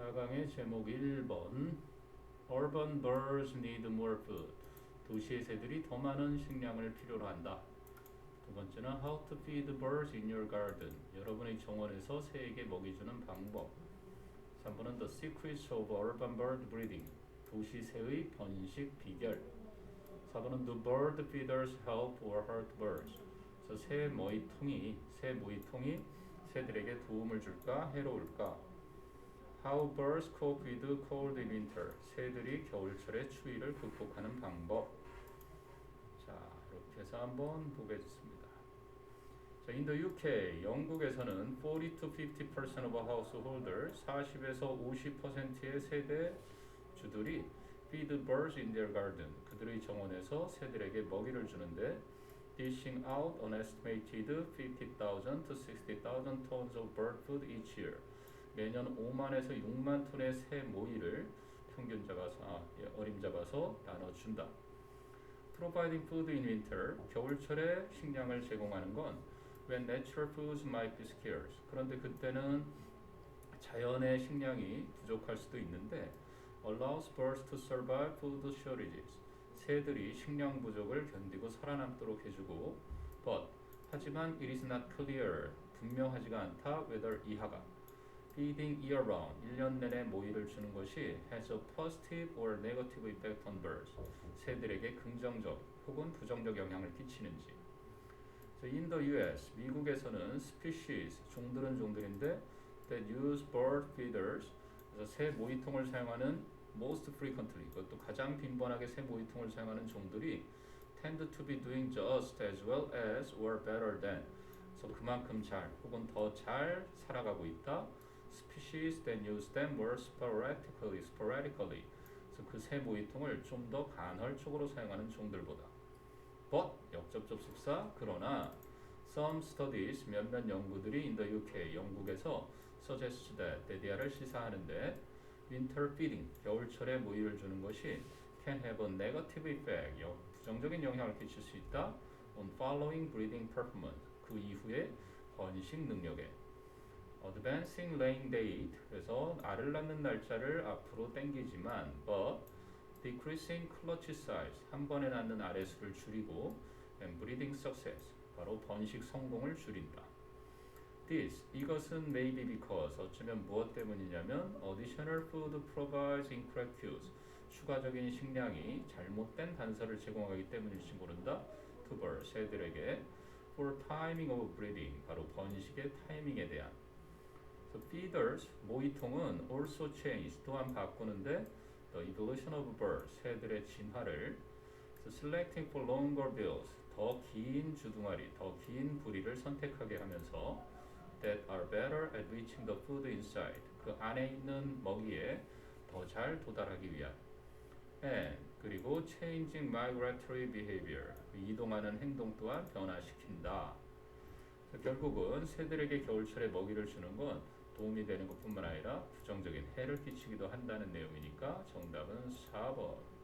4강의 제목 1번 Urban birds need more food. 도시의 새들이 더 많은 식량을 필요로 한다. 두 번째는 How to feed birds in your garden. 여러분의 정원에서 새에게 먹이 주는 방법. 3번은 The secrets of urban bird breeding. 도시 새의 번식 비결. 4번은 Do bird feeders help or hurt birds? 그래서 새 모이통이 새 모이통이 새들에게 도움을 줄까 해로울까? How birds cope with cold in winter. 새들이 겨울철의 추위를 극복하는 방법. 자, 이렇게 해서 한번 보겠습니다. 자, in the UK, 영국에서는 40 to 50% of householders, 40에서 50%의 세대 주들이 feed birds in their garden. 그들의 정원에서 새들에게 먹이를 주는데 dishing out an estimated 50,000 to 60,000 tons of bird food each year. 매년 5만에서 6만 톤의 새 모이를 평균 잡아서 아, 예, 어림 잡아서 나눠준다. Providing food in winter, 겨울철에 식량을 제공하는 건 when natural foods might be scarce. 그런데 그때는 자연의 식량이 부족할 수도 있는데 allows birds to survive food shortages. 새들이 식량 부족을 견디고 살아남도록 해주고 but 하지만 it is not clear 분명하지가 않다 whether 이하가 feeding year round 1년 내내 모이를 주는 것이 has a positive or negative effect on birds 새들에게 긍정적 혹은 부정적 영향을 끼치는지 So in the US 미국에서는 species 종들은 종들인데 that use bird feeders 그래서 새 모이통을 사용하는 most frequently 그것도 가장 빈번하게 새 모이통을 사용하는 종들이 tend to be doing just as well as or better than 그래서 그만큼 잘 혹은 더 잘 살아가고 있다 species that use them more sporadically sporadically 그래서 그 새 모이통을 좀 더 간헐적으로 사용하는 종들보다 but 역접접 속사 그러나 some studies 몇몇 연구들이 in the UK 영국에서 suggest that 데디아를 시사하는데 winter feeding 겨울철에 모이를 주는 것이 can have a negative effect 여- 부정적인 영향을 끼칠 수 있다 on following breeding performance 그 이후에 번식 능력에 advancing laying date 그래서 알을 낳는 날짜를 앞으로 당기지만 but decreasing clutch size 한 번에 낳는 알의 수를 줄이고 and breeding success 바로 번식 성공을 줄인다. This 이것은 maybe because 어쩌면 무엇 때문이냐면 additional food provides incorrect cues 추가적인 식량이 잘못된 단서를 제공하기 때문일지 모른다. to birds 새들에게 for timing of breeding 바로 번식의 타이밍에 대한 So feeders 모이통은 also change 또한 바꾸는데 the evolution of birds 새들의 진화를 so selecting for longer bills 더 긴 주둥아리 더 긴 부리를 선택하게 하면서 that are better at reaching the food inside 그 안에 있는 먹이에 더 잘 도달하기 위한 and 그리고 changing migratory behavior 이동하는 행동 또한 변화시킨다. 결국은 새들에게 겨울철에 먹이를 주는 건 도움이 되는 것뿐만 아니라 부정적인 해를 끼치기도 한다는 내용이니까 정답은 4번.